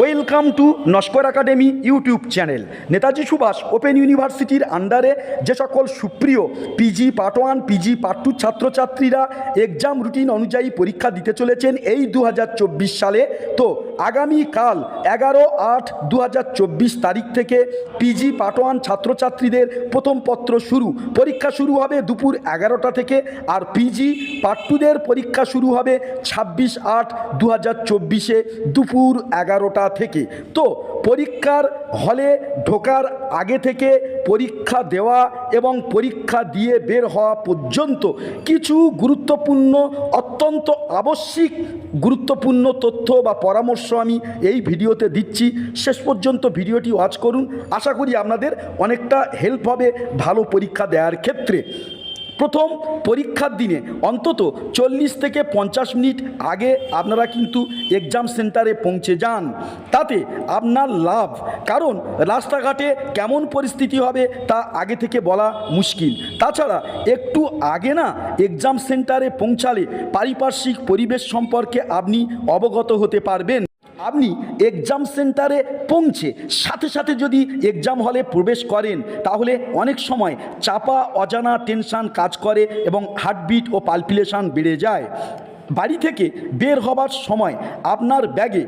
Welcome to Naskar academy YouTube channel Netaji Subhas open ইউনিভার্সিটির আন্ডারে যে সকল সুপ্রিয় PG part one PG part two ছাত্রছাত্রীরা এক্সাম রুটিন অনুযায়ী পরীক্ষা দিতে চলেছেন এই দু হাজার চব্বিশ সালে। তো আগামীকাল এগারো আট দু তারিখ থেকে পিজি পার্ট ওয়ান ছাত্রছাত্রীদের প্রথম পত্র শুরু। পরীক্ষা শুরু হবে দুপুর এগারোটা থেকে আর পিজি পার্ট টুদের পরীক্ষা শুরু হবে ছাব্বিশ আট দু হাজার দুপুর এগারোটা থেকে তো পরীক্ষার হলে ঢোকার আগে থেকে পরীক্ষা দেওয়া এবং পরীক্ষা দিয়ে বের হওয়া পর্যন্ত কিছু গুরুত্বপূর্ণ, অত্যন্ত আবশ্যিক গুরুত্বপূর্ণ তথ্য বা পরামর্শ আমি এই ভিডিওতে দিচ্ছি। শেষ পর্যন্ত ভিডিওটি ওয়াচ করুন। আশা করি আপনাদের অনেকটা হেল্প হবে ভালো পরীক্ষা দেওয়ার ক্ষেত্রে। প্রথম পরীক্ষার দিনে অন্তত চল্লিশ থেকে পঞ্চাশ মিনিট আগে আপনারা কিন্তু এক্সাম সেন্টারে পৌঁছে যান। তাতে আপনার লাভ। কারণ রাস্তাঘাটে কেমন পরিস্থিতি হবে তা আগে থেকে বলা মুশকিল। তাছাড়া একটু আগে না এক্সাম সেন্টারে পৌঁছালে পারিপার্শ্বিক পরিবেশ সম্পর্কে আপনি অবগত হতে পারবেন। আপনি এক্সাম সেন্টারে পৌঁছে, সাথে সাথে যদি এক্সাম হলে প্রবেশ করেন, তাহলে অনেক সময় চাপা, অজানা টেনশান কাজ করে এবং হার্টবিট ও পালপিলেশান বেড়ে যায়। বাড়ি থেকে বের হবার সময় আপনার ব্যাগে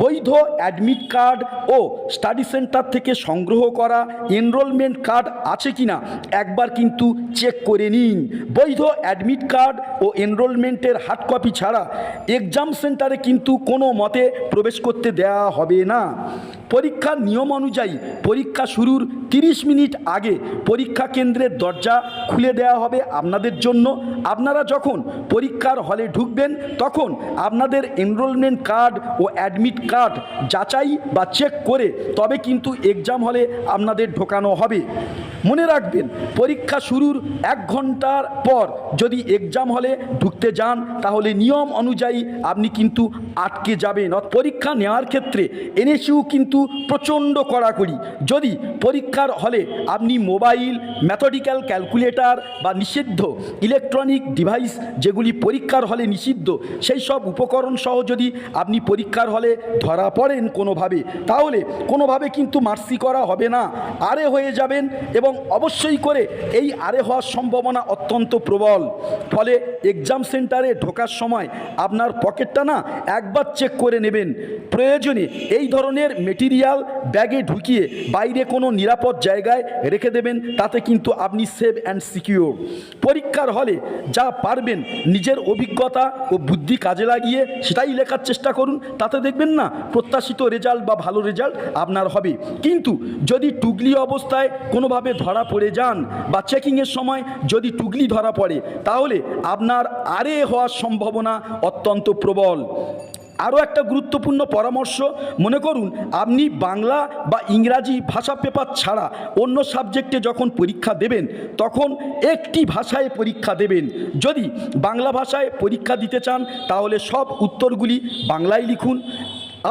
বৈধ অ্যাডমিট কার্ড ও স্টাডি সেন্টার থেকে সংগ্রহ করা এনরোলমেন্ট কার্ড আছে কি না একবার কিন্তু চেক করে নিন। বৈধ অ্যাডমিট কার্ড ও এনরোলমেন্টের হার্ড কপি ছাড়া এক্সাম সেন্টারে কিন্তু কোনো মতে প্রবেশ করতে দেওয়া হবে না। পরীক্ষার নিয়ম অনুযায়ী পরীক্ষা শুরুর 30 মিনিট আগে পরীক্ষা কেন্দ্রের দরজা খুলে দেওয়া হবে আপনাদের জন্য। আপনারা যখন পরীক্ষার হলে ঢুকবেন, তখন আপনাদের এনরোলমেন্ট কার্ড ও অ্যাডমিট কার্ড যাচাই বা চেক করে তবে কিন্তু এক্সাম হলে আপনাদের ঢোকানো হবে। মনে রাখবেন, পরীক্ষা শুরুর এক ঘণ্টার পর যদি এক্সাম হলে ঢুকতে যান, তাহলে নিয়ম অনুযায়ী আপনি কিন্তু আটকে যাবেন। পরীক্ষা নেওয়ার ক্ষেত্রে এনএসইউ কিন্তু প্রচণ্ড কড়াকড়ি। যদি পরীক্ষার হলে আপনি মোবাইল ম্যাথডিক্যাল ক্যালকুলেটর বা নিষিদ্ধ ইলেকট্রনিক ডিভাইস যেগুলি পরীক্ষার হলে নিষিদ্ধ, সেই সব উপকরণ সহ যদি আপনি পরীক্ষার হলে ধরা পড়েন কোনোভাবে, তাহলে কোনোভাবে কিন্তু মার্সি করা হবে না। আরে হয়ে যাবেন এবং অবশ্যই করে এই আরে হওয়ার সম্ভাবনা অত্যন্ত প্রবল। ফলে এক্সাম সেন্টারে ঢোকার সময় আপনার পকেটটা না একবার চেক করে নেবেন। প্রয়োজনে এই ধরনের মেটেরিয়াল ব্যাগে ঢুকিয়ে বাইরে কোনো নিরাপদ জায়গায় রেখে দেবেন, তাতে কিন্তু আপনি সেভ অ্যান্ড সিকিউর পরীক্ষার হলে যা পারবেন, নিজের অভিজ্ঞতা ও বুদ্ধি কাজে লাগিয়ে সেটাই লেখার চেষ্টা করুন। তাতে দেখবেন না প্রত্যাশিত রেজাল্ট বা ভালো রেজাল্ট আপনার হবে। কিন্তু যদি টুগলি অবস্থায় কোনোভাবে ধরা পড়ে যান বা চেকিংয়ের সময় যদি টুগলি ধরা পড়ে, তাহলে আপনার আরে হওয়ার সম্ভাবনা অত্যন্ত প্রবল। আরও একটা গুরুত্বপূর্ণ পরামর্শ, মনে করুন, আপনি বাংলা বা ইংরাজি ভাষা পেপার ছাড়া অন্য সাবজেক্টে যখন পরীক্ষা দেবেন, তখন একটি ভাষায় পরীক্ষা দেবেন। যদি বাংলা ভাষায় পরীক্ষা দিতে চান, তাহলে সব উত্তরগুলি বাংলায় লিখুন।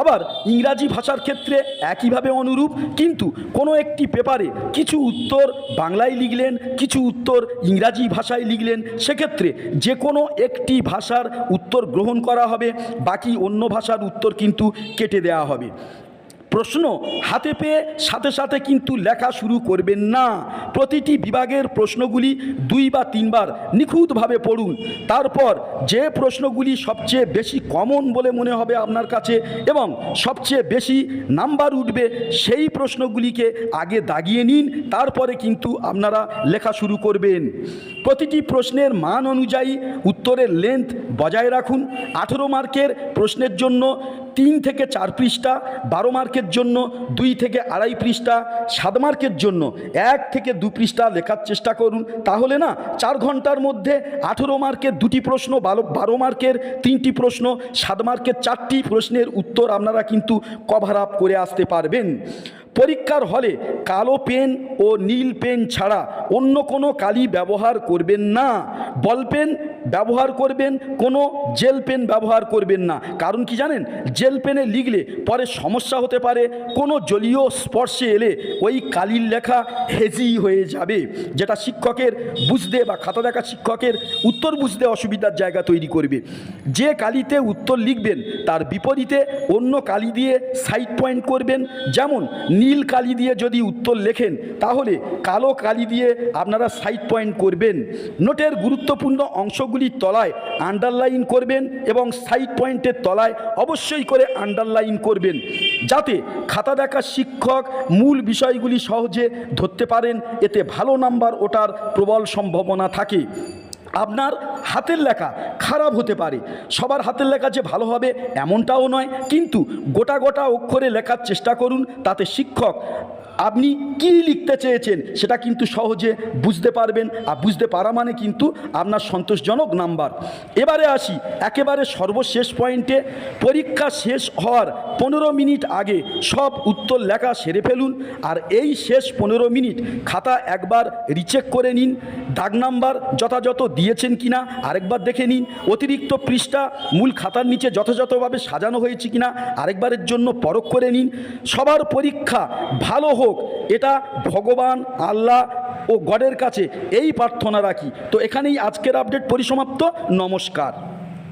আবার ইংরাজি ভাষার ক্ষেত্রে একইভাবে অনুরূপ, কিন্তু কোনো একটি পেপারে কিছু উত্তর বাংলায় লিখলেন, কিছু উত্তর ইংরাজি ভাষায় লিখলেন, সেক্ষেত্রে যে কোনো একটি ভাষার উত্তর গ্রহণ করা হবে, বাকি অন্য ভাষার উত্তর কিন্তু কেটে দেওয়া হবে। প্রশ্ন হাতে পেয়ে সাথে সাথে কিন্তু লেখা শুরু করবেন না। প্রতিটি বিভাগের প্রশ্নগুলি দুই বা তিনবার নিখুঁতভাবে পড়ুন। তারপর যে প্রশ্নগুলি সবচেয়ে বেশি কমন বলে মনে হবে আপনার কাছে এবং সবচেয়ে বেশি নাম্বার উঠবে, সেই প্রশ্নগুলিকে আগে দাগিয়ে নিন, তারপরে কিন্তু আপনারা লেখা শুরু করবেন। প্রতিটি প্রশ্নের মান অনুযায়ী উত্তরের লেন্থ বজায় রাখুন। আঠেরো মার্কের প্রশ্নের জন্য তিন থেকে চার পৃষ্ঠা, বারো মার্কের জন্য দুই থেকে আড়াই পৃষ্ঠা, সাত মার্কের জন্য এক থেকে দু পৃষ্ঠা লেখার চেষ্টা করুন। তাহলে না, চার ঘণ্টার মধ্যে আঠেরো মার্কের দুটি প্রশ্ন, বারো বারো মার্কের তিনটি প্রশ্ন, সাত মার্কের চারটি প্রশ্নের উত্তর আপনারা কিন্তু কভার আপ করে আসতে পারবেন। পরীক্ষার হলে কালো পেন ও নীল পেন ছাড়া অন্য কোনো কালি ব্যবহার করবেন না। বল পেন ব্যবহার করবেন, কোনো জেল পেন ব্যবহার করবেন না। কারণ কি জানেন? জেল পেনে লিখলে পরে সমস্যা হতে পারে, কোনো জলীয় স্পর্শে এলে ওই কালির লেখা হেজি হয়ে যাবে, যেটা শিক্ষকের বুঝতে বা খাতা দেখা শিক্ষকের উত্তর বুঝতে অসুবিধার জায়গা তৈরি করবে। যে কালিতে উত্তর লিখবেন, তার বিপরীতে অন্য কালি দিয়ে সাইড পয়েন্ট করবেন, যেমন নীল কালি দিয়ে যদি উত্তর লেখেন, তাহলে কালো কালি দিয়ে আপনারা সাইড পয়েন্ট করবেন। নোটের গুরুত্বপূর্ণ অংশগুলির তলায় আন্ডারলাইন করবেন এবং সাইড পয়েন্টের তলায় অবশ্যই করে আন্ডারলাইন করবেন, যাতে খাতা দেখা শিক্ষক মূল বিষয়গুলি সহজে ধরতে পারেন, এতে ভালো নাম্বার ওঠার প্রবল সম্ভাবনা থাকে। আপনার হাতের লেখা খারাপ হতে পারে। সবার হাতের লেখা যে ভালো হবে এমনটাও নয়, কিন্তু গোটা গোটা অক্ষরে লেখার চেষ্টা করুন, তাতে শিক্ষক আপনি কী লিখতে চেয়েছেন সেটা কিন্তু সহজে বুঝতে পারবেন। আর বুঝতে পারা মানে কিন্তু আপনার সন্তোষজনক নাম্বার। এবারে আসি, একেবারে সর্বশেষ পয়েন্টে পরীক্ষা শেষ হওয়ার পনেরো মিনিট আগে সব উত্তর লেখা সেরে ফেলুন। আর এই শেষ পনেরো মিনিট খাতা একবার রিচেক করে নিন। দাগ নাম্বার যথাযথ দিয়েছেন কিনা? আরেকবার দেখে নিন। অতিরিক্ত পৃষ্ঠা মূল খাতার নিচে যথাযথভাবে সাজানো হয়েছে কিনা? আরেকবারের জন্য পরখ করে নিন। সবার পরীক্ষা ভালো হোক, এটা ভগবান, আল্লাহ ও গডের কাছে এই প্রার্থনা রাখি। তো এখানেই আজকের আপডেট পরিসমাপ্ত। নমস্কার।